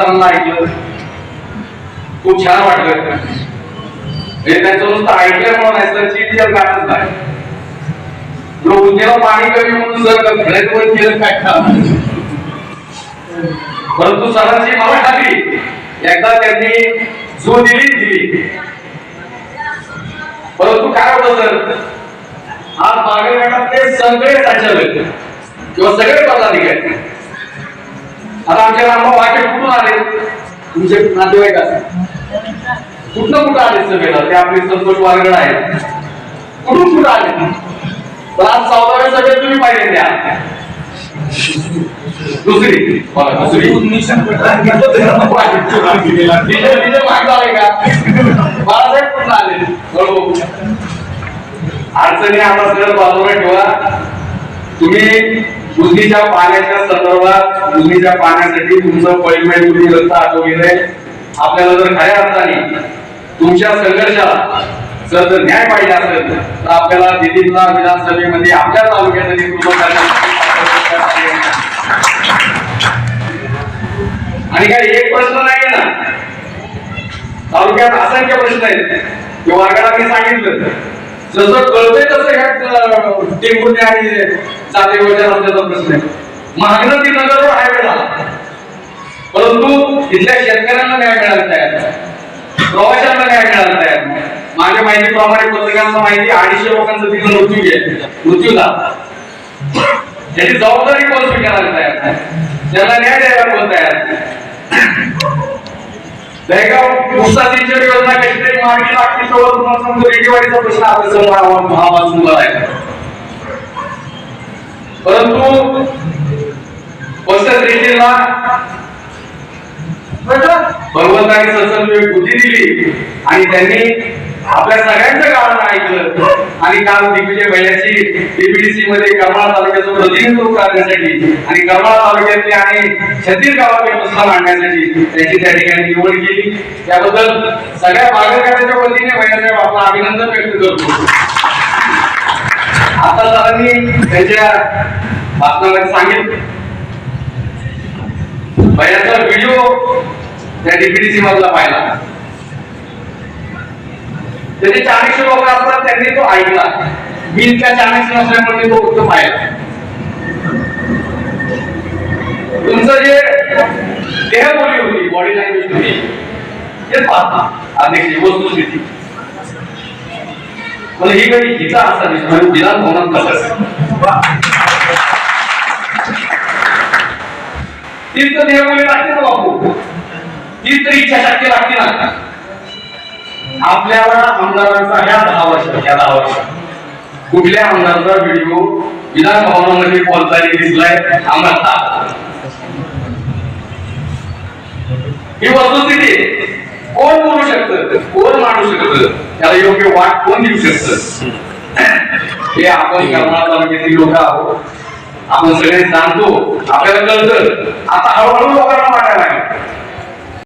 माणसांना ऐकलं खूप छान वाटलं. म्हणजे हे त्यांचं नुसतं ऐकलं म्हणून नाही सर चिडचिड गाठच नाही लोक उद्याला पाणी कमी म्हणून सर घरात वर केलं काय परंतु सरांची मला खाली एकदा त्यांनी जो दिली दिली. परंतु काय होत सर? आज बागेघाटातले सगळे संचालक किंवा सगळे पदाधिकारी. आता आमच्या रामभाऊ वाटे कुठून आले? तुमचे नातेवाईक असतील कुठनं कुठं आले सभेला ते आपले संतोष वारगड आहेत. कुठून कुठं आले? पण आज चौदाव्या सभेत तुम्ही पाहिले त्या दुसरी. बघा दुसरी. विजय विजय आहे का? बाळासाहेब कुठं आले? बरोबर अडचणी आता सगळं बाजूला ठेवा. तुम्ही बुद्धीच्या पाण्याच्या संदर्भात बुद्धीच्या पाण्यासाठी तुमचं पळीमेळ तुम्ही रस्ता आठवले आपल्याला जर खऱ्या अर्थाने तुमच्या संघर्षाला जर जर न्याय पाहिजे असेल तर आपल्याला दिल्लीतला विधानसभेमध्ये आपल्या तालुक्यासाठी आणि काय एक प्रश्न नाही ना? तालुक्यात असंख्य प्रश्न आहेत. किंवा वर्गाला मी सांगितलं. जसं कळतंय तसं ह्या टेंबुर्णी आणि जातेवरच्या रस्त्याचा प्रश्न आहे. मागणं ती नगर आहे झाला. परंतु इथल्या शेतकऱ्यांना न्याय मिळाला तयार प्रवाशांना न्याय मिळाला तयार नाही. माझ्या माहितीप्रमाणे पत्रकारांना माहिती अडीचशे लोकांचा तिथं मृत्यू गेला मृत्यू झाला. त्याची जबाबदारी कोण स्वीकारायला तयार नाही? त्यांना न्याय द्यायला कोण तयार नाही? दहेगाव उपसा सिंचन योजना कशी तरी मार्गी लागते तेव्हा तुम्हाला समजा रेडिओवाडीचा प्रश्न आपल्यासमोर आव्हान महावाचून आहे. परंतु भगवंताने सत्संग बुद्धी दिली आणि त्यांनी आपल्या सगळ्यांचं कारण ऐकलं आणि काल दिग्विजय भैयाची डीपीडीसी मध्ये करमाळा तालुक्याचं प्रतिनिधित्व करण्यासाठी आणि करमाळा तालुक्यातले आणि छत्तीस गावातले प्रश्न मांडण्यासाठी त्याची त्या ठिकाणी निवड केली. त्याबद्दल सगळ्या बागेकारांच्या वतीने भैयासाहेब आपलं अभिनंदन व्यक्त करतो. आता सरांनी त्यांच्या भाषणामध्ये सांगितलं. भैयाचा व्हिडिओ त्या डीपीडीसी मधला पाहिला. त्याचे चाणक्य लोक असतात त्यांनी तो ऐकला. मी इतक्या चाणक्य नसल्यामुळे मी तो उत्तम पाहिला तुमचं जे देहबोली होती बॉडी लँग्वेज होती ते पाहता. अध्यक्ष वस्तुस्थिती मला ही काही हिचा असा दिसतो विधान भवनात कसं तीच तर देहबोली लागते ना बापू. तीच तर इच्छा शक्य लागते ना. आपल्याला आमदारांचा ह्या दहा वर्षात ह्या दहा वर्षात कुठल्या आमदाराचा व्हिडिओ विधान भवनामध्ये बोलताना दिसलाय? आम्हाला ही वस्तुस्थिती कोण बोलू शकत? कोण मांडू शकत? त्याला योग्य वाट कोण देऊ शकत? हे आपण करमाळा तालुक्यातील लोक आहोत? आपण सगळे जाणतो. आपल्याला कळत. आता हळूहळू लोकांना वाटायला लागेल.